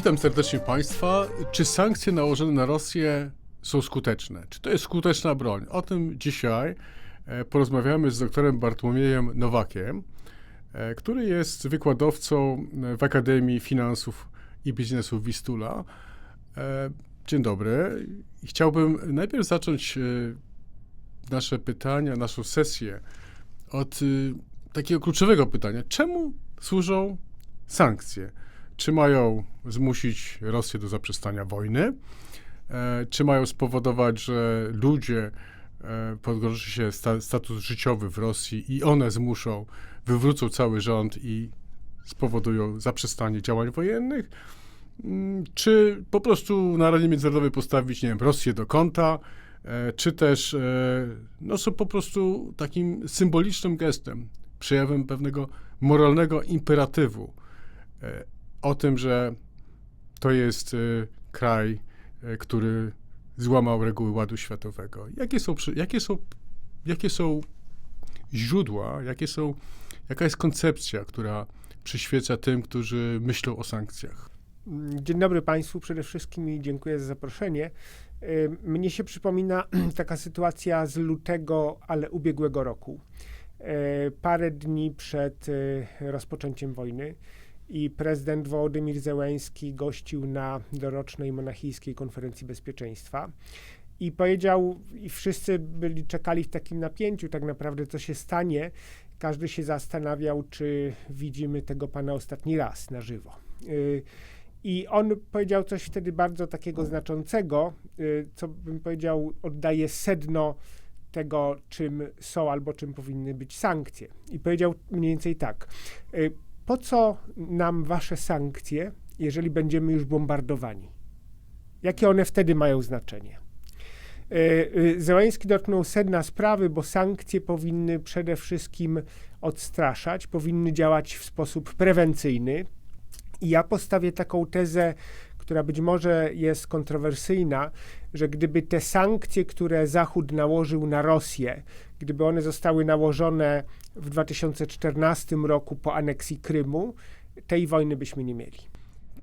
Witam serdecznie Państwa. Czy sankcje nałożone na Rosję są skuteczne? Czy to jest skuteczna broń? O tym dzisiaj e, porozmawiamy z doktorem Bartłomiejem Nowakiem, e, który jest wykładowcą e, w Akademii Finansów i Biznesu w Wistula. Dzień dobry. Chciałbym najpierw zacząć nasze pytania, naszą sesję od takiego kluczowego pytania. Czemu służą sankcje? Czy mają zmusić Rosję do zaprzestania wojny? E, czy mają spowodować, że ludzie e, pogorszy się sta, status życiowy w Rosji i one zmuszą, wywrócą cały rząd i spowodują zaprzestanie działań wojennych? Mm, Czy po prostu na arenie międzynarodowej postawić, nie wiem, Rosję do kąta, e, czy też no, są po prostu takim symbolicznym gestem, przejawem pewnego moralnego imperatywu o tym, że to jest e, kraj, e, który złamał reguły ładu światowego. Jakie są, jakie są, jakie są źródła, jakie są, jaka jest koncepcja, która przyświeca tym, którzy myślą o sankcjach? Dzień dobry Państwu przede wszystkim i dziękuję za zaproszenie. Y, Mnie się przypomina taka sytuacja z lutego, ale ubiegłego roku. Y, Parę dni przed y, rozpoczęciem wojny i prezydent Wołodymir Zełenski gościł na dorocznej monachijskiej konferencji bezpieczeństwa i powiedział, i wszyscy byli, czekali w takim napięciu tak naprawdę, co się stanie. Każdy się zastanawiał, czy widzimy tego pana ostatni raz na żywo. Y, i on powiedział coś wtedy bardzo takiego znaczącego, y, co bym powiedział, oddaje sedno tego, czym są albo czym powinny być sankcje. I powiedział mniej więcej tak: y, Po co nam wasze sankcje, jeżeli będziemy już bombardowani? Jakie one wtedy mają znaczenie? Y, y, Zełański dotknął sedna sprawy, bo sankcje powinny przede wszystkim odstraszać, powinny działać w sposób prewencyjny, i ja postawię taką tezę, która być może jest kontrowersyjna, że gdyby te sankcje, które Zachód nałożył na Rosję, gdyby one zostały nałożone w 2014 roku po aneksji Krymu, tej wojny byśmy nie mieli.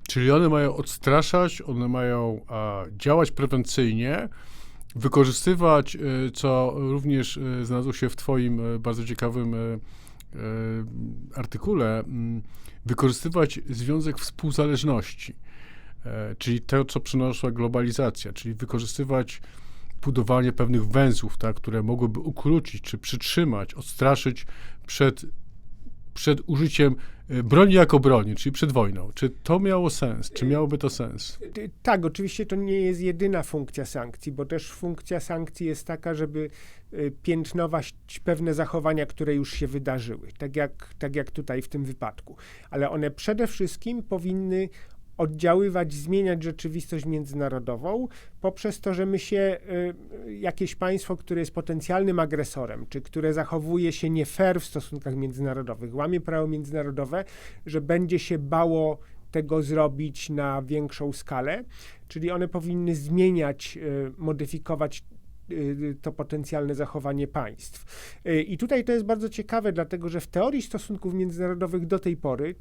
Czyli one mają odstraszać, one mają a, działać prewencyjnie, wykorzystywać, y, co również y, znalazło się w Twoim y, bardzo ciekawym artykule, mm, wykorzystywać związek współzależności, czyli to, co przyniosła globalizacja, czyli wykorzystywać budowanie pewnych węzłów, tak, które mogłyby ukrócić, czy przytrzymać, odstraszyć przed, przed użyciem e, broni jako broni, czyli przed wojną. Czy to miało sens? Czy miałoby to sens? Y, Tak, oczywiście to nie jest jedyna funkcja sankcji, bo też funkcja sankcji jest taka, żeby piętnować pewne zachowania, które już się wydarzyły, tak jak, tak jak tutaj w tym wypadku. Ale one przede wszystkim powinny oddziaływać, zmieniać rzeczywistość międzynarodową poprzez to, że my się, y, jakieś państwo, które jest potencjalnym agresorem, czy które zachowuje się nie fair w stosunkach międzynarodowych, łamie prawo międzynarodowe, że będzie się bało tego zrobić na większą skalę, czyli one powinny zmieniać, y, modyfikować y, to potencjalne zachowanie państw. I tutaj to jest bardzo ciekawe, dlatego że w teorii stosunków międzynarodowych do tej pory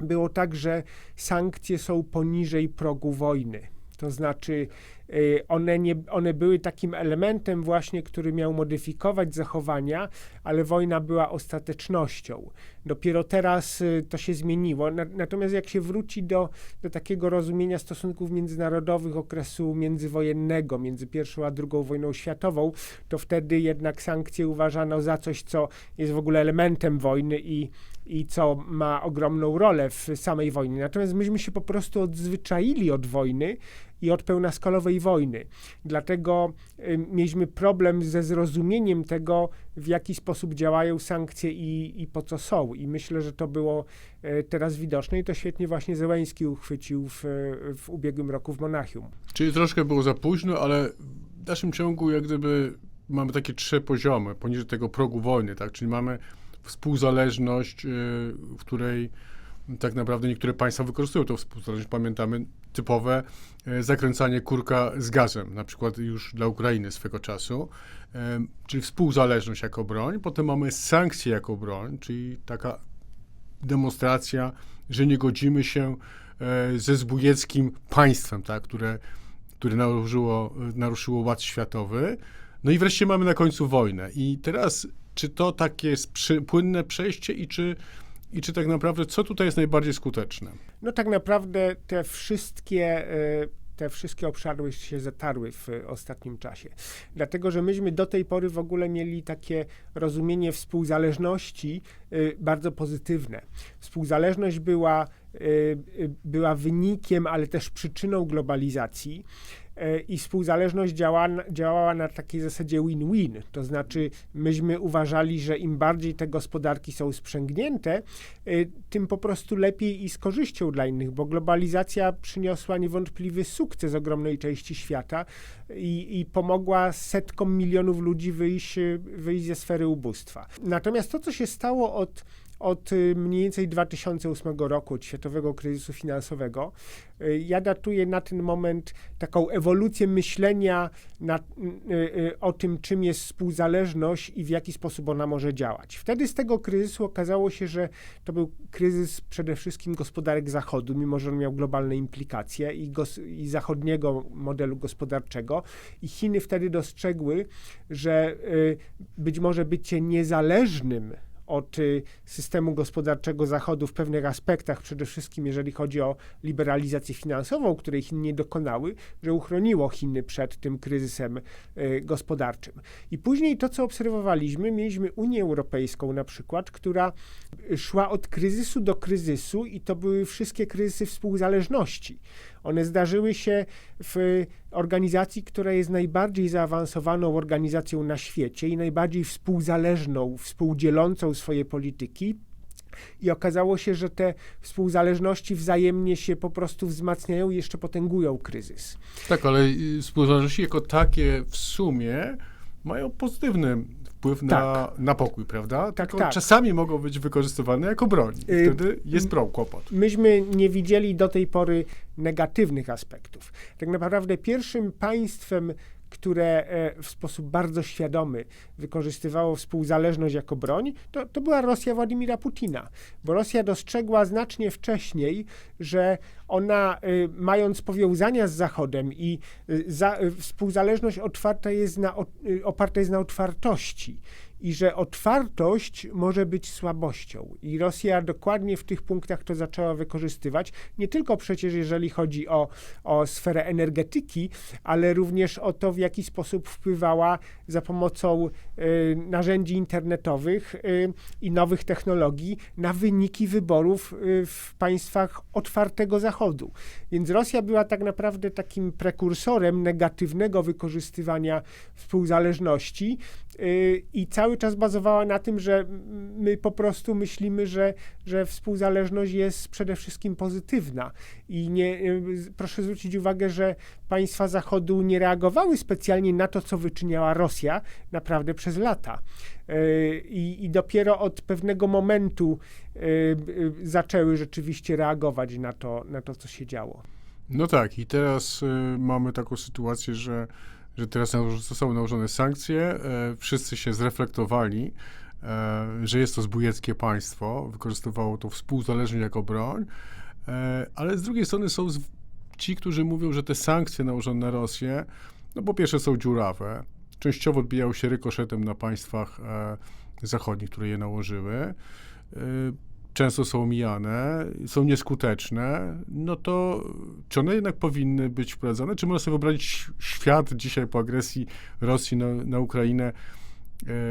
było tak, że sankcje są poniżej progu wojny. To znaczy, y, one, nie, one były takim elementem właśnie, który miał modyfikować zachowania, ale wojna była ostatecznością. Dopiero teraz y, to się zmieniło. Na, natomiast jak się wróci do, do takiego rozumienia stosunków międzynarodowych okresu międzywojennego, między pierwszą a drugą wojną światową, to wtedy jednak sankcje uważano za coś, co jest w ogóle elementem wojny i, i co ma ogromną rolę w samej wojnie. Natomiast myśmy się po prostu odzwyczaili od wojny i od pełnoskalowej wojny. Dlatego y, mieliśmy problem ze zrozumieniem tego, w jaki sposób działają sankcje i, i po co są. I myślę, że to było y, teraz widoczne i to świetnie właśnie Zełęński uchwycił w, w ubiegłym roku w Monachium. Czyli troszkę było za późno, ale w dalszym ciągu jak gdyby mamy takie trzy poziomy poniżej tego progu wojny, tak? Czyli mamy współzależność, y, w której tak naprawdę niektóre państwa wykorzystują tą współzależność. Pamiętamy typowe e, zakręcanie kurka z gazem, na przykład już dla Ukrainy swego czasu, E, czyli współzależność jako broń. Potem mamy sankcje jako broń, czyli taka demonstracja, że nie godzimy się ze zbójeckim państwem, tak, które, które naruszyło, naruszyło ład światowy. No i wreszcie mamy na końcu wojnę. I teraz, czy to takie jest przy, płynne przejście i czy, i czy tak naprawdę, co tutaj jest najbardziej skuteczne? No tak naprawdę te wszystkie, e, te wszystkie obszary się zatarły w ostatnim czasie. Dlatego, że myśmy do tej pory w ogóle mieli takie rozumienie współzależności e, bardzo pozytywne. Współzależność była, e, była wynikiem, ale też przyczyną globalizacji i współzależność działa, działała na takiej zasadzie win-win. To znaczy, myśmy uważali, że im bardziej te gospodarki są sprzęgnięte, tym po prostu lepiej i z korzyścią dla innych, bo globalizacja przyniosła niewątpliwy sukces ogromnej części świata i, i pomogła setkom milionów ludzi wyjść, wyjść ze sfery ubóstwa. Natomiast to, co się stało od od mniej więcej 2008 roku, od światowego kryzysu finansowego. Ja datuję na ten moment taką ewolucję myślenia na, o tym, czym jest współzależność i w jaki sposób ona może działać. Wtedy z tego kryzysu okazało się, że to był kryzys przede wszystkim gospodarek Zachodu, mimo że on miał globalne implikacje i, i zachodniego modelu gospodarczego. I Chiny wtedy dostrzegły, że być może bycie niezależnym od y, systemu gospodarczego Zachodu w pewnych aspektach, przede wszystkim jeżeli chodzi o liberalizację finansową, której Chiny nie dokonały, że uchroniło Chiny przed tym kryzysem y, gospodarczym. I później to, co obserwowaliśmy, mieliśmy Unię Europejską na przykład, która szła od kryzysu do kryzysu i to były wszystkie kryzysy współzależności. One zdarzyły się w organizacji, która jest najbardziej zaawansowaną organizacją na świecie i najbardziej współzależną, współdzielącą swoje polityki. I okazało się, że te współzależności wzajemnie się po prostu wzmacniają i jeszcze potęgują kryzys. Tak, ale współzależności jako takie w sumie mają pozytywny wpływ na, Tak. na pokój, prawda? Tak, Tylko tak. czasami mogą być wykorzystywane jako broń. I Y, wtedy jest pro kłopot. myśmy nie widzieli do tej pory negatywnych aspektów. Tak naprawdę pierwszym państwem, które e, w sposób bardzo świadomy wykorzystywało współzależność jako broń, to, to była Rosja Władimira Putina. Bo Rosja dostrzegła znacznie wcześniej, że ona, y, mając powiązania z Zachodem i y, za, współzależność otwarta jest na, oparta jest na otwartości i że otwartość może być słabością. I Rosja dokładnie w tych punktach to zaczęła wykorzystywać. Nie tylko przecież, jeżeli chodzi o, o sferę energetyki, ale również o to, w jaki sposób wpływała za pomocą y, narzędzi internetowych y, i nowych technologii na wyniki wyborów y, w państwach otwartego Zachodu. Więc Rosja była tak naprawdę takim prekursorem negatywnego wykorzystywania współzależności i cały czas bazowała na tym, że my po prostu myślimy, że, że współzależność jest przede wszystkim pozytywna. I nie, y, proszę zwrócić uwagę, że państwa Zachodu nie reagowały specjalnie na to, co wyczyniała Rosja naprawdę przez lata. Y, I, I dopiero od pewnego momentu y, y, zaczęły rzeczywiście reagować na to, na to, co się działo. No tak, i teraz y, mamy taką sytuację, że, że teraz zostały nałożone sankcje, e, wszyscy się zreflektowali, e, że jest to zbójeckie państwo, wykorzystywało to współzależność jako broń, e, ale z drugiej strony są ci, którzy mówią, że te sankcje nałożone na Rosję, no po pierwsze są dziurawe, częściowo odbijały się rykoszetem na państwach zachodnich, które je nałożyły, często są omijane, są nieskuteczne, no to czy one jednak powinny być wprowadzone? Czy można sobie wyobrazić świat dzisiaj po agresji Rosji na, na Ukrainę e,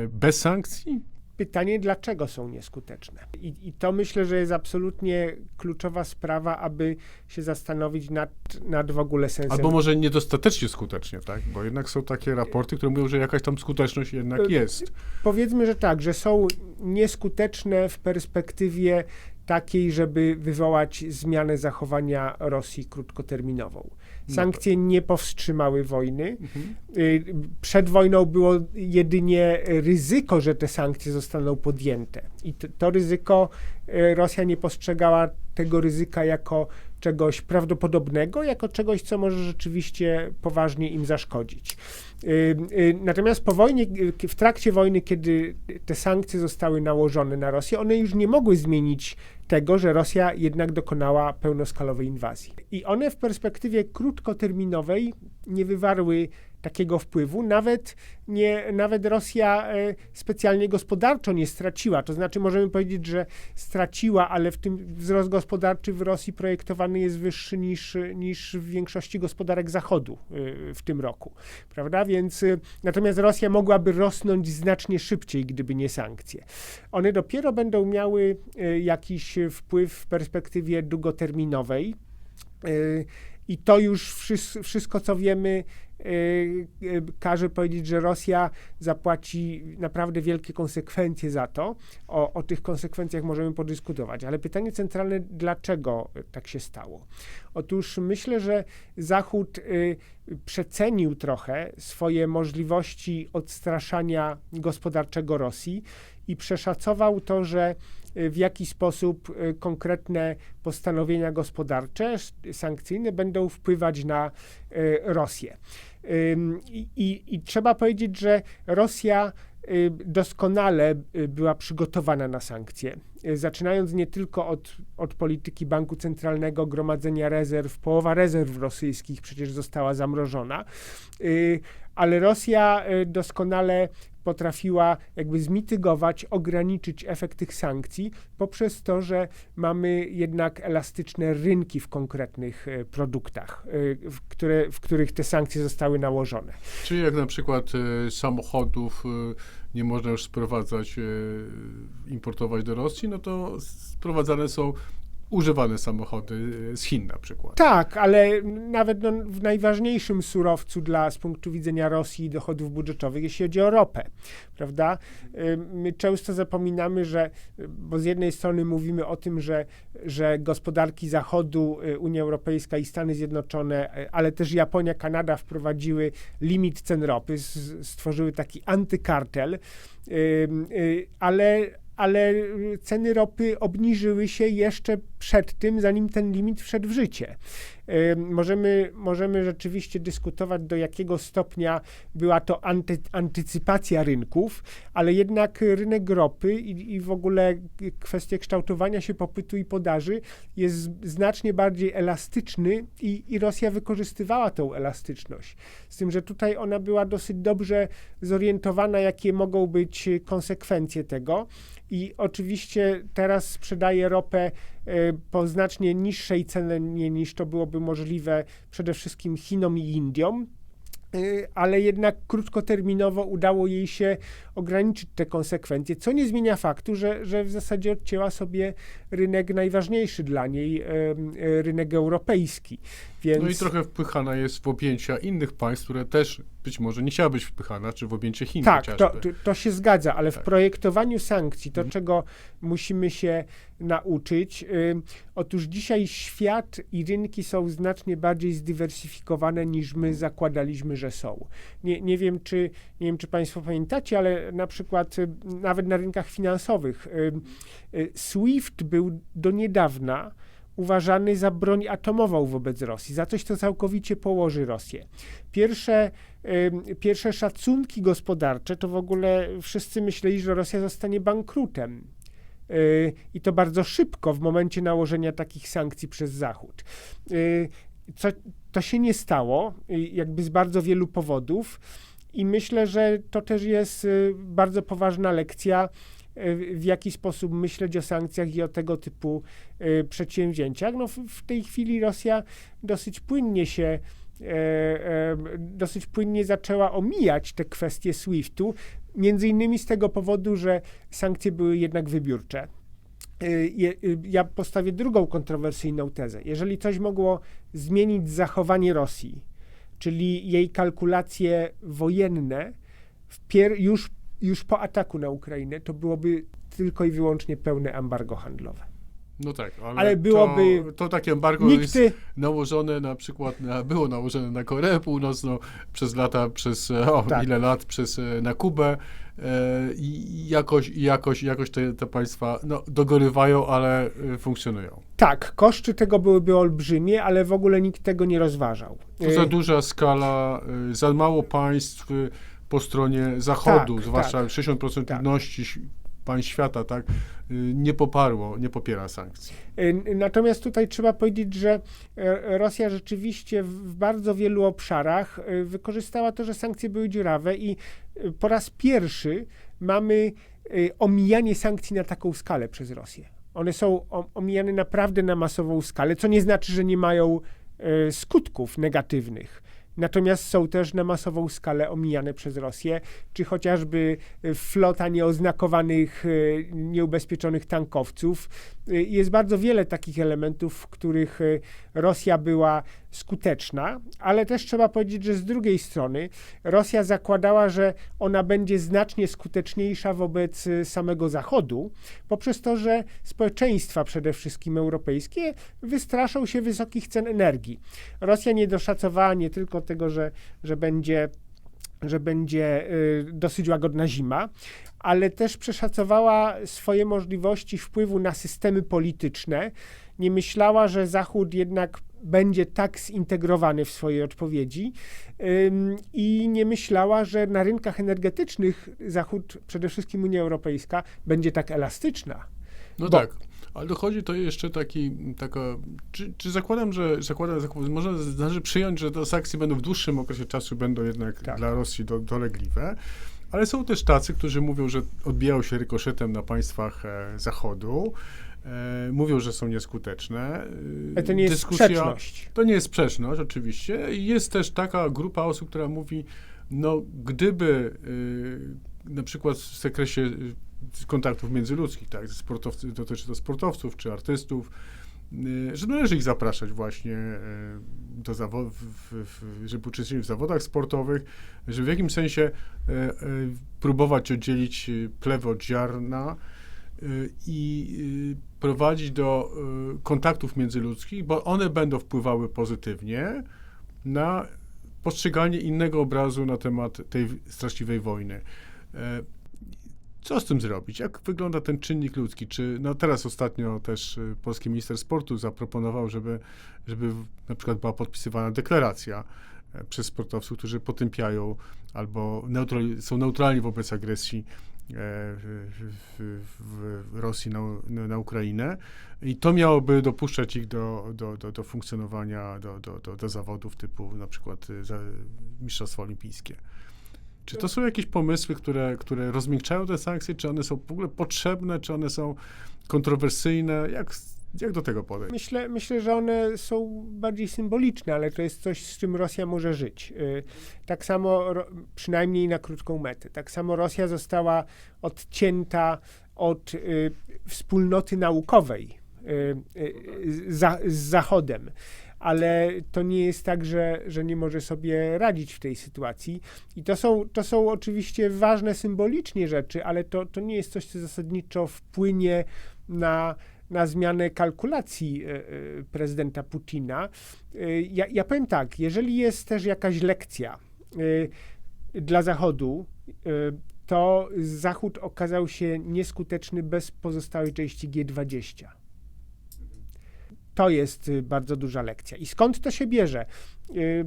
bez sankcji? Pytanie, dlaczego są nieskuteczne? I, I to myślę, że jest absolutnie kluczowa sprawa, aby się zastanowić nad, nad w ogóle sensem. Albo może niedostatecznie skutecznie, tak? Bo jednak są takie raporty, które mówią, że jakaś tam skuteczność jednak E, jest. Powiedzmy, że tak, że są nieskuteczne w perspektywie takiej, żeby wywołać zmianę zachowania Rosji krótkoterminową. Sankcje nie powstrzymały wojny. Mhm. Y, Przed wojną było jedynie ryzyko, że te sankcje zostaną podjęte. I to, to ryzyko y, Rosja nie postrzegała tego ryzyka jako czegoś prawdopodobnego, jako czegoś, co może rzeczywiście poważnie im zaszkodzić. Y, Natomiast po wojnie, w trakcie wojny, kiedy te sankcje zostały nałożone na Rosję, one już nie mogły zmienić tego, że Rosja jednak dokonała pełnoskalowej inwazji. I one w perspektywie krótkoterminowej nie wywarły takiego wpływu. Nawet, nie, nawet Rosja e, specjalnie gospodarczo nie straciła. To znaczy, możemy powiedzieć, że straciła, ale w tym wzrost gospodarczy w Rosji projektowany jest wyższy niż, niż w większości gospodarek Zachodu e, w tym roku. Prawda? Więc e, natomiast Rosja mogłaby rosnąć znacznie szybciej, gdyby nie sankcje. One dopiero będą miały jakiś wpływ w perspektywie długoterminowej. E, I to już wszys- wszystko, co wiemy, e, e, każe powiedzieć, że Rosja zapłaci naprawdę wielkie konsekwencje za to. O, o tych konsekwencjach możemy podyskutować, ale pytanie centralne, dlaczego tak się stało? Otóż myślę, że Zachód y, przecenił trochę swoje możliwości odstraszania gospodarczego Rosji i przeszacował to, że y, w jaki sposób y, konkretne postanowienia gospodarcze, sankcyjne będą wpływać na y, Rosję. I, i, I trzeba powiedzieć, że Rosja y, doskonale y, była przygotowana na sankcje. Y, Zaczynając nie tylko od, od polityki banku centralnego, gromadzenia rezerw, połowa rezerw rosyjskich przecież została zamrożona, y, ale Rosja y, doskonale potrafiła jakby zmitygować, ograniczyć efekt tych sankcji poprzez to, że mamy jednak elastyczne rynki w konkretnych produktach, w, które, w których te sankcje zostały nałożone. Czyli jak na przykład samochodów nie można już sprowadzać, e, importować do Rosji, no to sprowadzane są używane samochody e, z Chin na przykład. Tak, ale nawet no, w najważniejszym surowcu dla z punktu widzenia Rosji i dochodów budżetowych, jeśli chodzi o ropę, prawda? Y, My często zapominamy, że, y, bo z jednej strony mówimy o tym, że, że gospodarki Zachodu, y, Unia Europejska i Stany Zjednoczone, y, ale też Japonia, Kanada wprowadziły limit cen ropy, stworzyły taki antykartel, y, y, ale ale y, ceny ropy obniżyły się jeszcze przed tym, zanim ten limit wszedł w życie. Y, Możemy, możemy rzeczywiście dyskutować, do jakiego stopnia była to anty, antycypacja rynków, ale jednak rynek ropy i, i w ogóle kwestia kształtowania się popytu i podaży jest znacznie bardziej elastyczny i, i Rosja wykorzystywała tą elastyczność. Z tym, że tutaj ona była dosyć dobrze zorientowana, jakie mogą być konsekwencje tego. I oczywiście teraz sprzedaje ropę po znacznie niższej cenie niż to byłoby możliwe przede wszystkim Chinom i Indiom. E, Ale jednak krótkoterminowo udało jej się ograniczyć te konsekwencje, co nie zmienia faktu, że, że w zasadzie odcięła sobie rynek najważniejszy dla niej, e, rynek europejski. Więc... No i trochę wpychana jest w objęcia innych państw, które też być może nie chciała być wpychana, czy w objęcie Chin Tak, to, to, to się zgadza, ale w Tak. projektowaniu sankcji, to Mhm. czego musimy się nauczyć, y, otóż dzisiaj świat i rynki są znacznie bardziej zdywersyfikowane niż my zakładaliśmy, że są. Nie, nie, wiem, czy, nie wiem, czy Państwo pamiętacie, ale na przykład y, nawet na rynkach finansowych y, y, SWIFT był do niedawna uważany za broń atomową wobec Rosji, za coś, co całkowicie położy Rosję. Pierwsze, ym, pierwsze szacunki gospodarcze to w ogóle wszyscy myśleli, że Rosja zostanie bankrutem. I to bardzo szybko w momencie nałożenia takich sankcji przez Zachód. Yy, Co, to się nie stało, yy, jakby z bardzo wielu powodów, i myślę, że to też jest yy, bardzo poważna lekcja, w jaki sposób myśleć o sankcjach i o tego typu przedsięwzięciach. No, w, w tej chwili Rosja dosyć płynnie się e, e, dosyć płynnie zaczęła omijać te kwestie SWIFT-u, między innymi z tego powodu, że sankcje były jednak wybiórcze. Je- e, Ja postawię drugą kontrowersyjną tezę. Jeżeli coś mogło zmienić zachowanie Rosji, czyli jej kalkulacje wojenne już, już po ataku na Ukrainę, to byłoby tylko i wyłącznie pełne embargo handlowe. No tak, ale, Ale byłoby- To, to takie embargo Nikt, jest nałożone na przykład, na, było nałożone na Koreę Północną przez lata, przez e, o, Tak. ile lat, przez e, na Kubę e, i jakoś, jakoś, jakoś te, te państwa no, dogorywają, ale funkcjonują. tak, koszty tego byłyby olbrzymie, ale w ogóle nikt tego nie rozważał. To za duża skala, za mało państw po stronie zachodu, Tak, zwłaszcza tak. 60% Tak. ludności ś- państw świata, tak, e, nie poparło, nie popiera sankcji. Y, Natomiast tutaj trzeba powiedzieć, że e, Rosja rzeczywiście w bardzo wielu obszarach e, wykorzystała to, że sankcje były dziurawe i po raz pierwszy mamy omijanie sankcji na taką skalę przez Rosję. One są omijane naprawdę na masową skalę, co nie znaczy, że nie mają skutków negatywnych. Natomiast są też na masową skalę omijane przez Rosję, czy chociażby e, flota nieoznakowanych, e, nieubezpieczonych tankowców. E, Jest bardzo wiele takich elementów, w których e, Rosja była skuteczna, ale też trzeba powiedzieć, że z drugiej strony Rosja zakładała, że ona będzie znacznie skuteczniejsza wobec e, samego Zachodu, poprzez to, że społeczeństwa, przede wszystkim europejskie, wystraszą się wysokich cen energii. Rosja nie doszacowała nie tylko tego, że, że będzie że będzie y, dosyć łagodna zima, ale też przeszacowała swoje możliwości wpływu na systemy polityczne. Nie myślała, że Zachód jednak będzie tak zintegrowany w swojej odpowiedzi i nie myślała, że na rynkach energetycznych Zachód, przede wszystkim Unia Europejska, będzie tak elastyczna. No Bo- tak. Ale dochodzi to jeszcze taki, taka, czy, czy zakładam, że, zakładam, można należy przyjąć, że te sankcje będą w dłuższym okresie czasu będą jednak Tak. dla Rosji do, dolegliwe, ale są też tacy, którzy mówią, że odbijają się rykoszetem na państwach e, Zachodu, e, mówią, że są nieskuteczne. E, to nie jest Dyskusja- sprzeczność. To nie jest sprzeczność, oczywiście. I Jest też taka grupa osób, która mówi, no gdyby y, na przykład w zakresie kontaktów międzyludzkich, tak, sportowcy, dotyczy to sportowców czy artystów, y, że należy ich zapraszać właśnie y, do zawo- żeby uczestniczyli w zawodach sportowych, żeby w jakimś sensie y, próbować oddzielić plewy od ziarna i prowadzić do kontaktów międzyludzkich, bo one będą wpływały pozytywnie na postrzeganie innego obrazu na temat tej straszliwej wojny. Co z tym zrobić? Jak wygląda ten czynnik ludzki? Czy no teraz ostatnio też y, polski minister sportu zaproponował, żeby, żeby na przykład była podpisywana deklaracja e, przez sportowców, którzy potępiają albo są neutralni wobec agresji e, w, w, Rosji na, na, Ukrainę. I to miałoby dopuszczać ich do, do, do, do funkcjonowania, do, do, do, do zawodów typu na przykład y, Mistrzostwa Olimpijskie. Czy to są jakieś pomysły, które, które rozmiękczają te sankcje? Czy one są w ogóle potrzebne? Czy one są kontrowersyjne? Jak, jak do tego podejść? Myślę, myślę, że one są bardziej symboliczne, ale to jest coś, z czym Rosja może żyć. Y, Tak samo, przynajmniej na krótką metę, tak samo Rosja została odcięta od y, wspólnoty naukowej y, z Zachodem. Ale to nie jest tak, że, że nie może sobie radzić w tej sytuacji. I to są, to są oczywiście ważne symbolicznie rzeczy, ale to, to nie jest coś, co zasadniczo wpłynie na, na zmianę kalkulacji e, e, prezydenta Putina. E, Ja, ja powiem tak, jeżeli jest też jakaś lekcja dla Zachodu, to Zachód okazał się nieskuteczny bez pozostałej części G20. To jest y, bardzo duża lekcja. I skąd to się bierze? Y,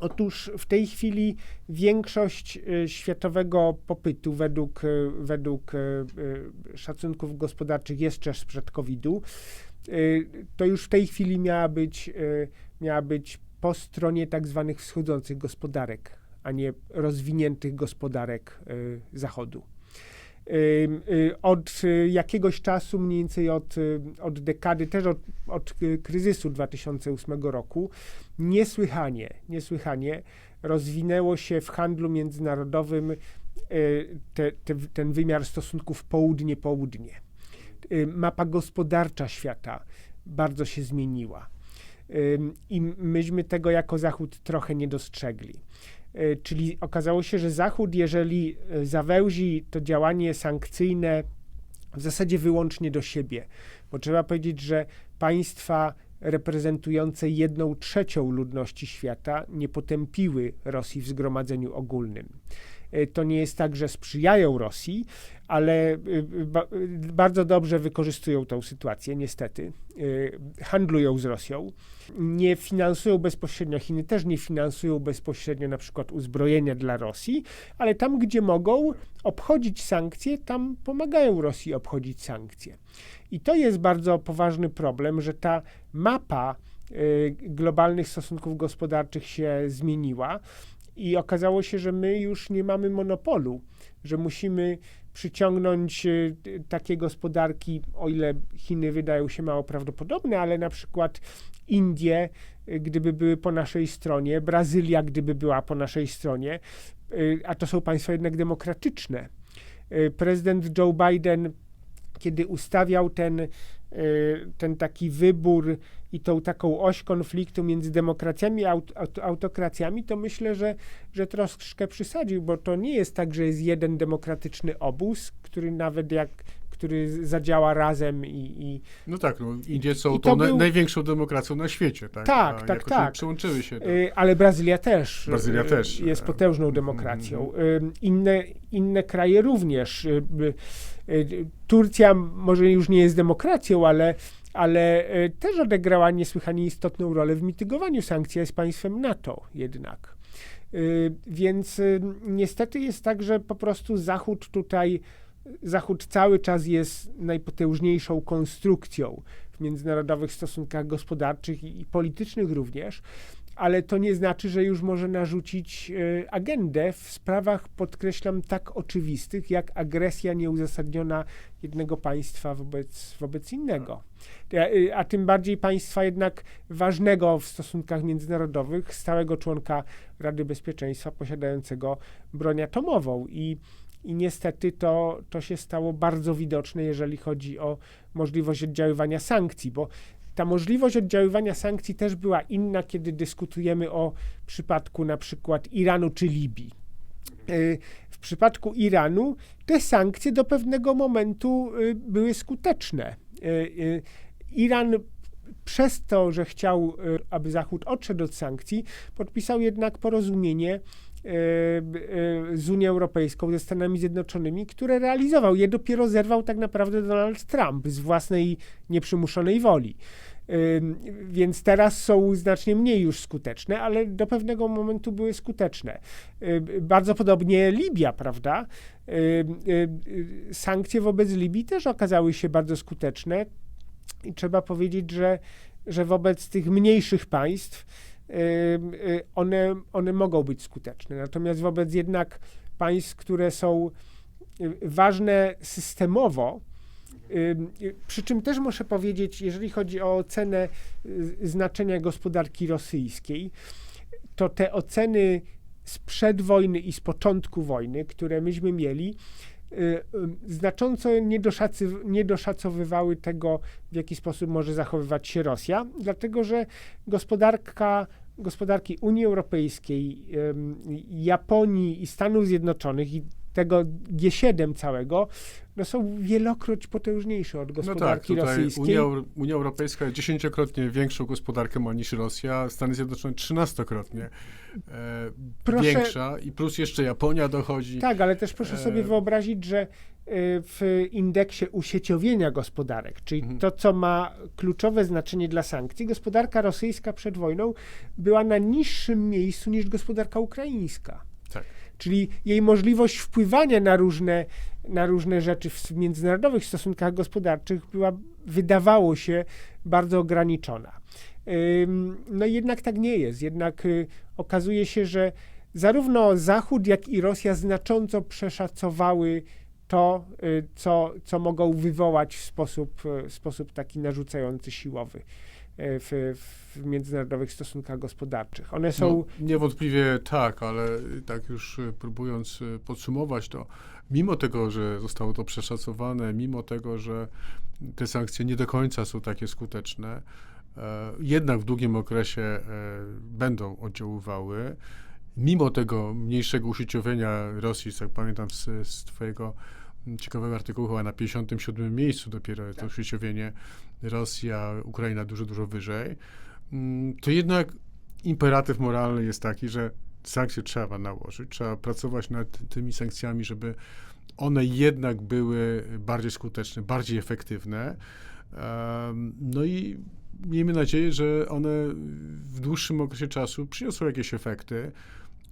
Otóż w tej chwili większość y, światowego popytu według, według szacunków gospodarczych jeszcze sprzed COVID-u, to już w tej chwili miała być, miała być po stronie tak zwanych wschodzących gospodarek, a nie rozwiniętych gospodarek Zachodu. Y, Od y, jakiegoś czasu, mniej więcej od, y, od dekady, też od, od kryzysu 2008 roku, niesłychanie, niesłychanie rozwinęło się w handlu międzynarodowym te, te, ten wymiar stosunków południe-południe. Mapa gospodarcza świata bardzo się zmieniła. I myśmy tego jako Zachód trochę nie dostrzegli. Y, Czyli okazało się, że Zachód, jeżeli y, zawęzi to działanie sankcyjne w zasadzie wyłącznie do siebie, bo trzeba powiedzieć, że państwa reprezentujące jedną trzecią ludności świata nie potępiły Rosji w zgromadzeniu ogólnym. E, To nie jest tak, że sprzyjają Rosji, ale ba- y, bardzo dobrze wykorzystują tą sytuację, niestety. Handlują z Rosją. Nie finansują bezpośrednio, Chiny też nie finansują bezpośrednio na przykład uzbrojenia dla Rosji, ale tam, gdzie mogą obchodzić sankcje, tam pomagają Rosji obchodzić sankcje. I to jest bardzo poważny problem, że ta mapa globalnych stosunków gospodarczych się zmieniła i okazało się, że my już nie mamy monopolu, że musimy przyciągnąć y, takie gospodarki, o ile Chiny wydają się mało prawdopodobne, ale na przykład Indie, y, gdyby były po naszej stronie, Brazylia, gdyby była po naszej stronie, y, a to są państwa jednak demokratyczne. Prezydent Joe Biden, kiedy ustawiał ten, ten taki wybór i tą taką oś konfliktu między demokracjami a aut- aut- autokracjami, to myślę, że, że troszkę przysadził, bo to nie jest tak, że jest jeden demokratyczny obóz, który nawet jak który zadziała razem i, i No tak, no, Indie są tą był- największą demokracją na świecie, tak? Tak, A tak, tak. Przyłączyły się do... Y, Ale Brazylia też. Brazylia y, też, Jest e, potężną mhm, demokracją. Y, Inne, inne kraje również. Y, Turcja może już nie jest demokracją, ale, ale y, też odegrała niesłychanie istotną rolę w mitygowaniu sankcji, jest państwem NATO jednak. Y, Więc niestety jest tak, że po prostu Zachód tutaj, Zachód cały czas jest najpotężniejszą konstrukcją w międzynarodowych stosunkach gospodarczych i politycznych również, ale to nie znaczy, że już może narzucić y, agendę w sprawach, podkreślam, tak oczywistych, jak agresja nieuzasadniona jednego państwa wobec, wobec innego. Y, A tym bardziej państwa jednak ważnego w stosunkach międzynarodowych, stałego członka Rady Bezpieczeństwa posiadającego broń atomową. I, i niestety to, to się stało bardzo widoczne, jeżeli chodzi o możliwość oddziaływania sankcji, bo ta możliwość oddziaływania sankcji też była inna, kiedy dyskutujemy o przypadku na przykład Iranu czy Libii. Y, W przypadku Iranu te sankcje do pewnego momentu y, były skuteczne. Y, y, Iran przez to, że chciał, y, aby Zachód odszedł od sankcji, podpisał jednak porozumienie z Unią Europejską, ze Stanami Zjednoczonymi, które realizował. Je dopiero zerwał tak naprawdę Donald Trump z własnej nieprzymuszonej woli. Ym, Więc teraz są znacznie mniej już skuteczne, ale do pewnego momentu były skuteczne. Bardzo podobnie Libia, prawda? Sankcje wobec Libii też okazały się bardzo skuteczne i trzeba powiedzieć, że, że wobec tych mniejszych państw one, one mogą być skuteczne. Natomiast wobec jednak państw, które są y, ważne systemowo, y, Przy czym też muszę powiedzieć, jeżeli chodzi o ocenę y, znaczenia gospodarki rosyjskiej, to te oceny sprzed wojny i z początku wojny, które myśmy mieli, y, y, znacząco niedoszacowywały tego, w jaki sposób może zachowywać się Rosja, dlatego że gospodarka, gospodarki Unii Europejskiej, Japonii i Stanów Zjednoczonych i tego G7 całego, no są wielokroć potężniejsze od No tak, gospodarki tutaj rosyjskiej. Unia, Unia Europejska dziesięciokrotnie większą gospodarkę ma niż Rosja, Stany Zjednoczone trzynastokrotnie e, Proszę- większa i plus jeszcze Japonia dochodzi. Tak, ale też proszę sobie E, wyobrazić, że w indeksie usieciowienia gospodarek, czyli Mhm. to, co ma kluczowe znaczenie dla sankcji, gospodarka rosyjska przed wojną była na niższym miejscu niż gospodarka ukraińska. Tak. Czyli jej możliwość wpływania na różne, na różne rzeczy w międzynarodowych stosunkach gospodarczych była, wydawało się, bardzo ograniczona. No i jednak tak nie jest. Jednak y, okazuje się, że zarówno Zachód, jak i Rosja znacząco przeszacowały to, y, co, co mogą wywołać w sposób, y, sposób taki narzucający siłowy y, w, w międzynarodowych stosunkach gospodarczych. One są. No, niewątpliwie tak, ale tak już próbując podsumować to, mimo tego, że zostało to przeszacowane, mimo tego, że te sankcje nie do końca są takie skuteczne, e, jednak w długim okresie e, będą oddziaływały. Mimo tego mniejszego usieciowienia Rosji, jak pamiętam z, z twojego ciekawego artykułu, chyba na 57 miejscu dopiero to uświadomienie Rosja, Ukraina dużo, dużo wyżej, mm, to jednak imperatyw moralny jest taki, że sankcje trzeba nałożyć, trzeba pracować nad tymi sankcjami, żeby one jednak były bardziej skuteczne, bardziej efektywne. No i miejmy nadzieję, że one w dłuższym okresie czasu przyniosą jakieś efekty.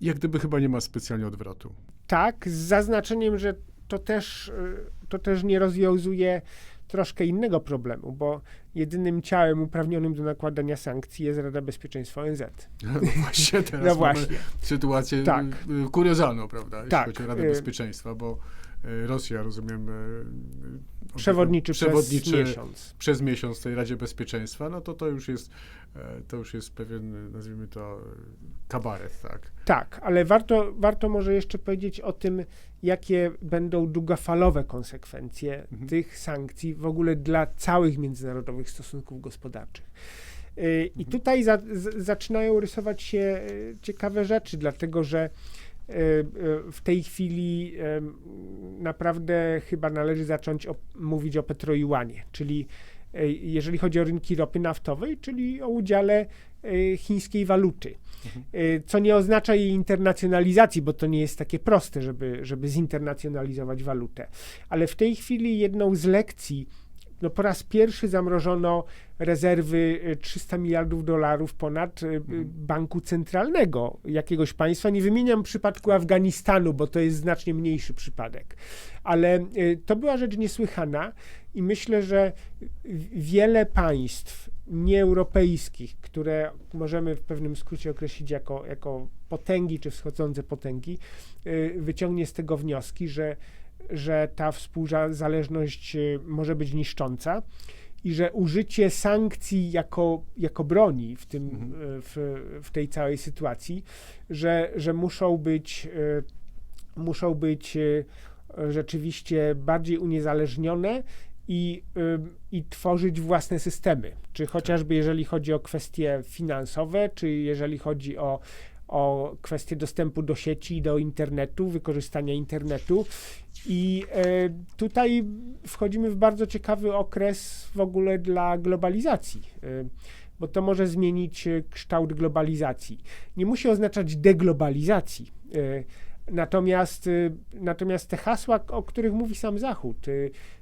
Jak gdyby chyba nie ma specjalnie odwrotu. Tak, z zaznaczeniem, że to też, y, to też nie rozwiązuje troszkę innego problemu, bo jedynym ciałem uprawnionym do nakładania sankcji jest Rada Bezpieczeństwa ONZ. No właśnie teraz No właśnie. sytuację Tak. y, y, kuriozalną, prawda, jeśli Tak, chodzi o Radę y- Bezpieczeństwa, bo y, Rosja, rozumiem, y, y, Przewodniczy, przewodniczy przez miesiąc. przez miesiąc tej Radzie Bezpieczeństwa, no to to już jest, e, to już jest pewien, nazwijmy to, e, kabaret, tak. Tak, ale warto, warto może jeszcze powiedzieć o tym, jakie będą długofalowe konsekwencje Mhm. tych sankcji w ogóle dla całych międzynarodowych stosunków gospodarczych. Y, I tutaj za, z, zaczynają rysować się y, ciekawe rzeczy, dlatego że w tej chwili em, naprawdę chyba należy zacząć o, mówić o petrojuanie, czyli jeżeli chodzi o rynki ropy naftowej, czyli o udziale chińskiej waluty. Y, Co nie oznacza jej internacjonalizacji, bo to nie jest takie proste, żeby, żeby zinternacjonalizować walutę. Ale w tej chwili jedną z lekcji, no po raz pierwszy zamrożono rezerwy y, 300 miliardów dolarów ponad y, y, banku centralnego jakiegoś państwa. Nie wymieniam przypadku Afganistanu, bo to jest znacznie mniejszy przypadek. Ale y, to była rzecz niesłychana i myślę, że wiele państw nieeuropejskich, które możemy w pewnym skrócie określić jako, jako potęgi czy wschodzące potęgi, y, wyciągnie z tego wnioski, że, że ta współzależność y, może być niszcząca i że użycie sankcji jako, jako broni w, tym, Mhm. y, w, w tej całej sytuacji, że, że muszą być, y, muszą być rzeczywiście bardziej uniezależnione i, i tworzyć własne systemy. Czy chociażby jeżeli chodzi o kwestie finansowe, czy jeżeli chodzi o, o kwestie dostępu do sieci, do internetu, wykorzystania internetu. I e, tutaj wchodzimy w bardzo ciekawy okres w ogóle dla globalizacji. E, bo to może zmienić e, kształt globalizacji. Nie musi oznaczać deglobalizacji. Natomiast, natomiast te hasła, o których mówi sam Zachód,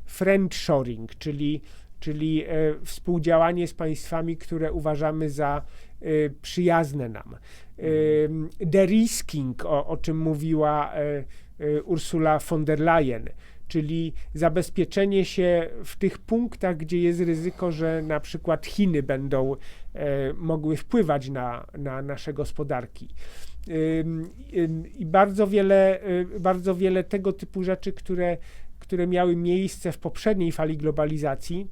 friendshoring, czyli, czyli współdziałanie z państwami, które uważamy za przyjazne nam. Y, De-risking, o, o czym mówiła e, e, Ursula von der Leyen, czyli zabezpieczenie się w tych punktach, gdzie jest ryzyko, że na przykład Chiny będą mogły wpływać na, na nasze gospodarki. I bardzo wiele, y, bardzo wiele tego typu rzeczy, które, które miały miejsce w poprzedniej fali globalizacji,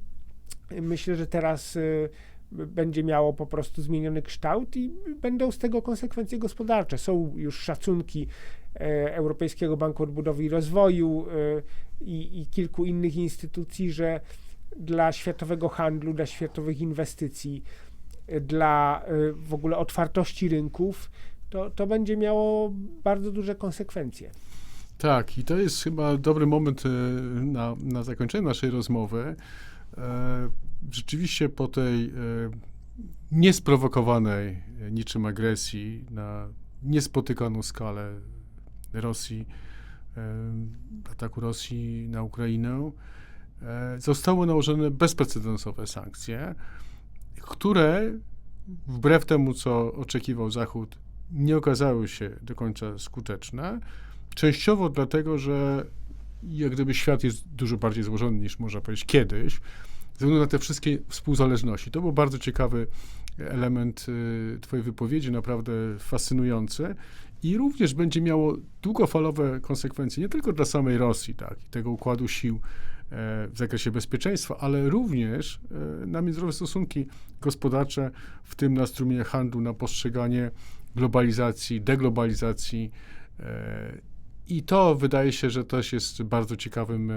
y, myślę, że teraz y, będzie miało po prostu zmieniony kształt i będą z tego konsekwencje gospodarcze. Są już szacunki e, Europejskiego Banku Odbudowy i Rozwoju e, i, i kilku innych instytucji, że dla światowego handlu, dla światowych inwestycji, e, dla w ogóle otwartości rynków, to, to będzie miało bardzo duże konsekwencje. Tak, i to jest chyba dobry moment na, na zakończenie naszej rozmowy. Rzeczywiście po tej e, niesprowokowanej e, niczym agresji na niespotykaną skalę Rosji, e, ataku Rosji na Ukrainę, zostały nałożone bezprecedensowe sankcje, które wbrew temu, co oczekiwał Zachód, nie okazały się do końca skuteczne. Częściowo dlatego, że jak gdyby świat jest dużo bardziej złożony niż można powiedzieć kiedyś, ze względu na te wszystkie współzależności. To był bardzo ciekawy element y, Twojej wypowiedzi, naprawdę fascynujący i również będzie miało długofalowe konsekwencje nie tylko dla samej Rosji, tak, i tego układu sił e, w zakresie bezpieczeństwa, ale również e, na międzynarodowe stosunki gospodarcze, w tym na strumienie handlu, na postrzeganie globalizacji, deglobalizacji. e, I to wydaje się, że też jest bardzo ciekawym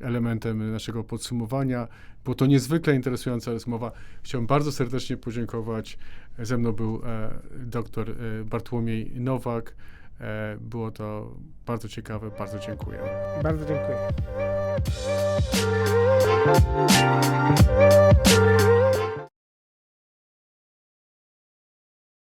elementem naszego podsumowania. Było to niezwykle interesująca rozmowa. Chciałem bardzo serdecznie podziękować. Ze mną był e, dr e, Bartłomiej Nowak. E, było to bardzo ciekawe, bardzo dziękuję. Bardzo dziękuję.